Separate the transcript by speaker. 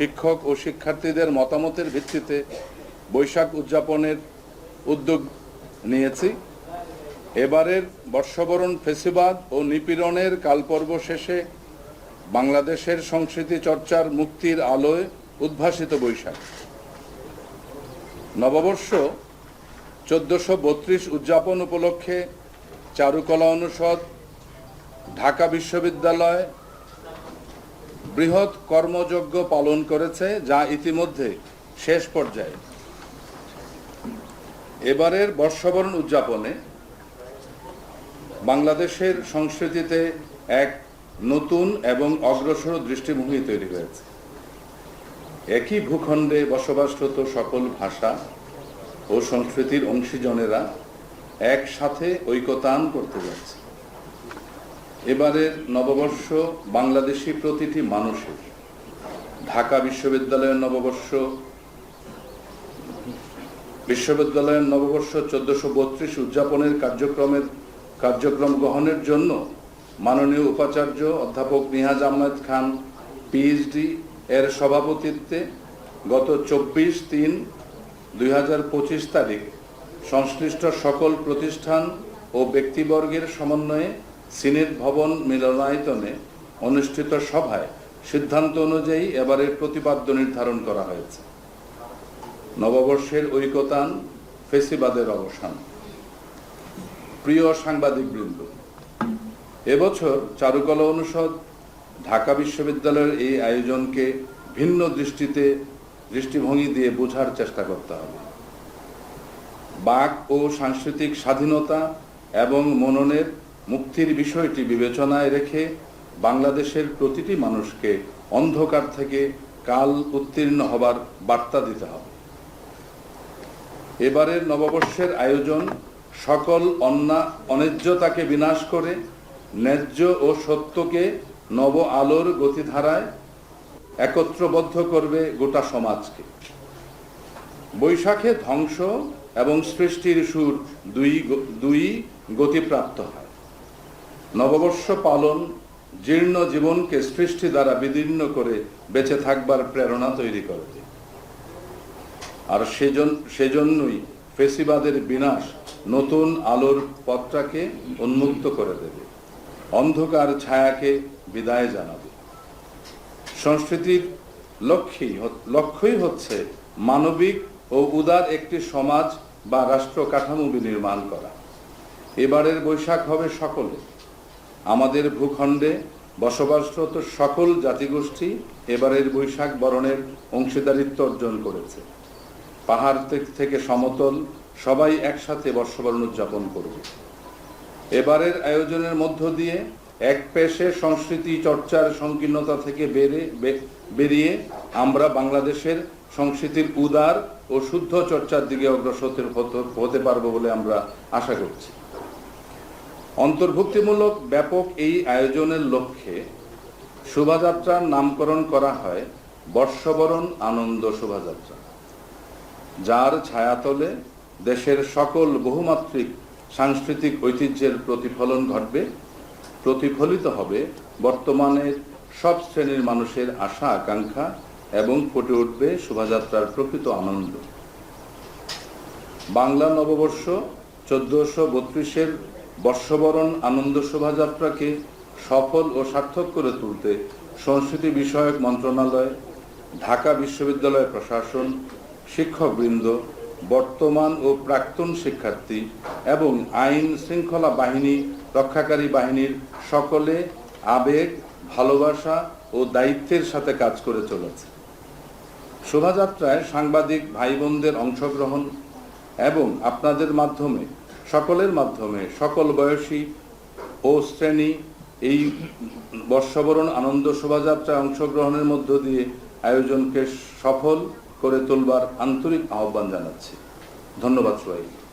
Speaker 1: শিক্ষক ও শিক্ষার্থীদের মতামতের ভিত্তিতে বৈশাখ উদযাপনের উদ্যোগ নিয়েছি। এবারের বর্ষবরণ ফেসিবাদ ও নিপীড়নের কালপর্ব শেষে বাংলাদেশের সংস্কৃতি চর্চার মুক্তির আলোয় উদ্ভাসিত বৈশাখ। নববর্ষ চোদ্দশো বত্রিশ উদযাপন উপলক্ষে চারুকলা অনুষদ, ঢাকা বিশ্ববিদ্যালয় বৃহৎ কর্মযজ্ঞ পালন করেছে যা ইতিমধ্যে শেষ পর্যায়ে। এবারের বর্ষবরণ উদযাপনে বাংলাদেশের সংস্কৃতিতে এক নতুন এবং অগ্রসর দৃষ্টিভঙ্গি তৈরি হয়েছে। একই ভূখণ্ডে বসবাসরত সকল ভাষা ও সংস্কৃতির অংশীজনেরা একসাথে ঐকতান করতে যাচ্ছে। এবারের নববর্ষ বাংলাদেশি প্রতিটি মানুষের। ঢাকা বিশ্ববিদ্যালয়ের নববর্ষ বিশ্ববিদ্যালয়ের নববর্ষ চোদ্দশো বত্রিশ উদযাপনের কার্যক্রমের কার্যক্রম গ্রহণের জন্য মাননীয় উপাচার্য অধ্যাপক নিহাজ আহমেদ খান পিএইচডি এর সভাপতিত্বে গত চব্বিশ তিন দুই তারিখ সংশ্লিষ্ট সকল প্রতিষ্ঠান ও ব্যক্তিবর্গের সমন্বয়ে সিনেট ভবন মিলনায়তনে অনুষ্ঠিত সভায় সিদ্ধান্ত অনুযায়ী এবারের প্রতিপাদ্য নির্ধারণ করা হয়েছে। নববর্ষের ঐকতান ফেসিবাদের অবসান। প্রিয় সাংবাদিক সাংবাদিকবৃন্দ, এবছর চারুকলা অনুষদ ঢাকা বিশ্ববিদ্যালয়ের এই আয়োজনকে ভিন্ন দৃষ্টিতে দৃষ্টিভঙ্গি দিয়ে বোঝার চেষ্টা করতে হবে। বাক ও সাংস্কৃতিক স্বাধীনতা এবং মননের মুক্তির বিষয়টি বিবেচনায় রেখে বাংলাদেশের প্রতিটি মানুষকে অন্ধকার থেকে কাল উত্তীর্ণ হবার বার্তা দিতে হবে। এবারের নববর্ষের আয়োজন সকল অন্যা অন্যায্যতাকে বিনাশ করে ন্যায্য ও সত্যকে নব আলোর গতিধারায় একত্রবদ্ধ করবে গোটা সমাজকে। বৈশাখে ধ্বংস এবং সৃষ্টির সুর দুই দুই গতিপ্রাপ্ত হয়। নববর্ষ পালন জীর্ণ জীবনকে সৃষ্টি দ্বারা বিদীর্ণ করে বেঁচে থাকবার প্রেরণা তৈরি করে আর সেজন- সেজন্যই ফেসিবাদের বিনাশ নতুন আলোর পথটাকে উন্মুক্ত করে দেবে, অন্ধকার ছায়াকে বিদায় জানাবে। সংস্কৃতির লক্ষ্যই লক্ষ্যই হচ্ছে মানবিক ও উদার একটি সমাজ বা রাষ্ট্র কাঠামো বিনির্মাণ করা। এবারের বৈশাখ হবে সকলে আমাদের ভূখণ্ডে বসবাসরত সকল জাতিগোষ্ঠী এবারের বৈশাখ বরণের অংশীদারিত্ব অর্জন করেছে। পাহাড় থেকে- সমতল সবাই একসাথে বর্ষবরণ উদযাপন করবে। এবারের আয়োজনের মধ্য দিয়ে এক পেশে সংস্কৃতি চর্চার সংকীর্ণতা থেকে বেড়ে বেরিয়ে আমরা বাংলাদেশের সংস্কৃতির উদার ও শুদ্ধ চর্চার দিকে অগ্রসর হতে পারব বলে আমরা আশা করছি। অন্তর্ভুক্তিমূলক ব্যাপক এই আয়োজনের লক্ষ্যে শোভাযাত্রার নামকরণ করা হয় বর্ষবরণ আনন্দ শোভাযাত্রা, যার ছায়াতলে দেশের সকল বহুমাত্রিক সাংস্কৃতিক ঐতিহ্যের প্রতিফলন ঘটবে, প্রতিফলিত হবে বর্তমানের সব শ্রেণির মানুষের আশা, আকাঙ্ক্ষা এবং ফুটে উঠবে শোভাযাত্রার প্রকৃত আনন্দ। বাংলা নববর্ষ চোদ্দশো বত্রিশের বর্ষবরণ আনন্দ শোভাযাত্রাকে সফল ও সার্থক করে তুলতে সংস্কৃতি বিষয়ক মন্ত্রণালয়, ঢাকা বিশ্ববিদ্যালয় প্রশাসন, শিক্ষকবৃন্দ, বর্তমান ও প্রাক্তন শিক্ষার্থী এবং আইন শৃঙ্খলা বাহিনী, রক্ষাকারী বাহিনীর সকলে আবেগ, ভালোবাসা ও দায়িত্বের সাথে কাজ করে চলেছে। শোভাযাত্রায় সাংবাদিক ভাই বোনদের অংশগ্রহণ এবং আপনাদের মাধ্যমে সকলের মাধ্যমে সকল বয়সী ও শ্রেণি এই বর্ষবরণ আনন্দ শোভাযাত্রায় অংশগ্রহণের মধ্য দিয়ে আয়োজনকে সফল করে তোলবার আন্তরিক আহ্বান জানাচ্ছি। ধন্যবাদ সবাইকে।